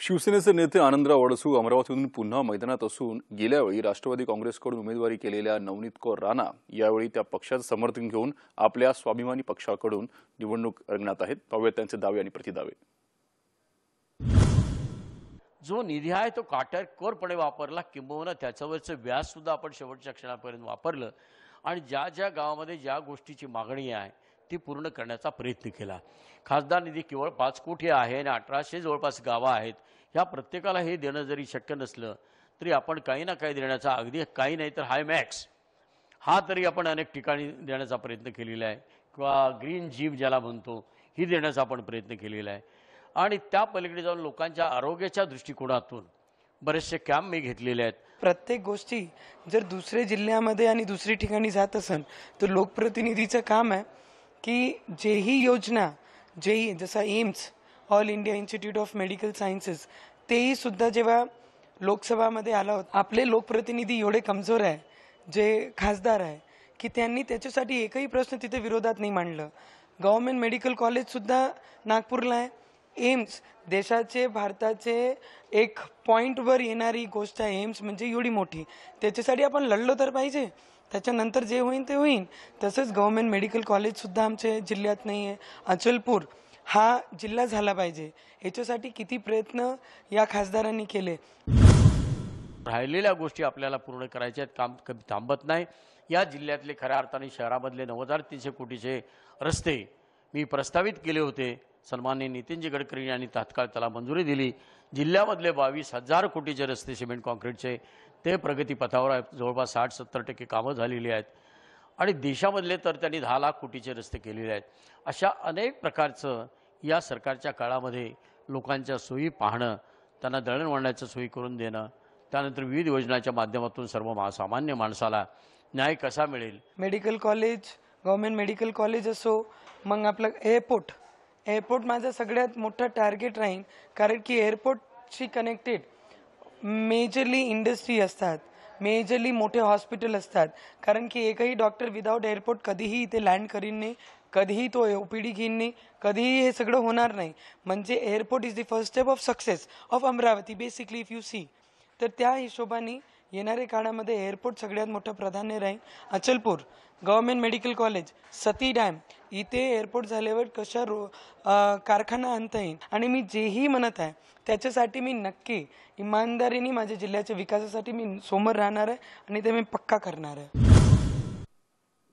शिवसेनेचे नेते आनंदराव अडसू अमरावतीतून पुन्हा मैदानात असून गेल्यावेळी राष्ट्रवादी काँग्रेसकडून उमेदवारी केलेल्या नवनीत कौर राणा यावेळी त्या पक्षाचं समर्थन घेऊन आपल्या स्वाभिमानी पक्षाकडून निवडणूक रंगणार आहेत. पाहूयात त्यांचे दावे आणि प्रतिदावे. जो निधी आहे तो काटेकोरपणे वापरला. किंबहुना त्याच्यावरचं व्याज सुद्धा आपण शेवटच्या क्षणापर्यंत वापरलं. आणि ज्या ज्या गावामध्ये ज्या गोष्टीची मागणी आहे ती पूर्ण करण्याचा प्रयत्न केला. खासदार निधी केवळ पाच कोटी आहे आणि अठराशे जवळपास गावं आहेत. ह्या प्रत्येकाला हे देणं जरी शक्य नसलं तरी आपण काही ना काही देण्याचा अगदी काही नाही तर हाय मॅक्स. हा तरी आपण अनेक ठिकाणी देण्याचा प्रयत्न केलेला आहे. किंवा ग्रीन जीव ज्याला म्हणतो ही देण्याचा आपण प्रयत्न केलेला आहे. आणि त्या पलीकडे जाऊन लोकांच्या आरोग्याच्या दृष्टिकोनातून बरेचसे कॅम्प मी घेतलेले आहेत. प्रत्येक गोष्टी जर दुसऱ्या जिल्ह्यामध्ये आणि दुसरी ठिकाणी जात असेल तर लोकप्रतिनिधीचं काम आहे. की जेही योजना जेही जसं AIIMS all India institute of medical sciences तेही सुद्धा जेव्हा लोकसभामध्ये आला होता आपले लोकप्रतिनिधी एवढे कमजोर आहे जे खासदार आहे की त्यांनी त्याच्यासाठी एकही प्रश्न तिथे विरोधात नाही मांडलं. गव्हर्मेंट मेडिकल कॉलेजसुद्धा नागपूरला आहे. एम्स देशाचे भारताचे एक पॉईंटवर येणारी गोष्ट आहे. एम्स म्हणजे एवढी मोठी. त्याच्यासाठी आपण लढलो तर पाहिजे. त्याच्यानंतर जे होईल ते होईल तसंच गव्हर्मेंट मेडिकल कॉलेजसुद्धा आमच्या जिल्ह्यात नाही आहे. अचलपूर हा जिल्हा झाला पाहिजे. याच्यासाठी किती प्रयत्न या खासदारांनी केले. राहिलेल्या गोष्टी आपल्याला पूर्ण करायच्या आहेत. काम थांबत नाही. या जिल्ह्यातले खऱ्या अर्थाने शहरामधले नऊ हजार तीनशे कोटीचे रस्ते मी प्रस्तावित केले होते. सन्मान्य नितीनजी गडकरी यांनी तात्काळ त्याला मंजुरी दिली. जिल्ह्यामधले बावीस हजार कोटीचे रस्ते सिमेंट कॉन्क्रीटचे ते प्रगतीपथावर आहेत. जवळपास साठ सत्तर टक्के कामं झालेली आहेत. आणि देशामधले तर त्यांनी दहा लाख कोटीचे रस्ते केलेले आहेत. अशा अनेक प्रकारचं या सरकारच्या काळामध्ये लोकांच्या सोयी पाहणं त्यांना दळणवळणाच्या सोयी करून देणं त्यानंतर विविध योजनाच्या माध्यमातून सर्व मा सामान्य माणसाला न्याय कसा मिळेल? Medical college government medical college असो मग आपलं एअरपोर्ट एअरपोर्ट माझं सगळ्यात मोठं टार्गेट राहील कारण की एअरपोर्टशी कनेक्टेड मेजरली इंडस्ट्री असतात मेजरली मोठे हॉस्पिटल असतात. कारण की एकही डॉक्टर विदाऊट एअरपोर्ट कधीही इथे लँड करीन नाही कधीही तो ओ पी डी घेईन नाही कधीही हे सगळं होणार नाही. म्हणजे airport is the first step of success of Amravati basically if you see तर त्या हिशोबाने येणाऱ्या काळामध्ये एअरपोर्ट सगळ्यात मोठं प्राधान्य राहील Achalpur government medical college Sati dam इथे एअरपोर्ट झाल्यावर कशा रो कारखाना आणता येईल? आणि मी जेही म्हणत आहे त्याच्यासाठी मी नक्की इमानदारीने माझ्या जिल्ह्याच्या विकासासाठी मी समोर राहणार आहे आणि ते मी पक्का करणार आहे.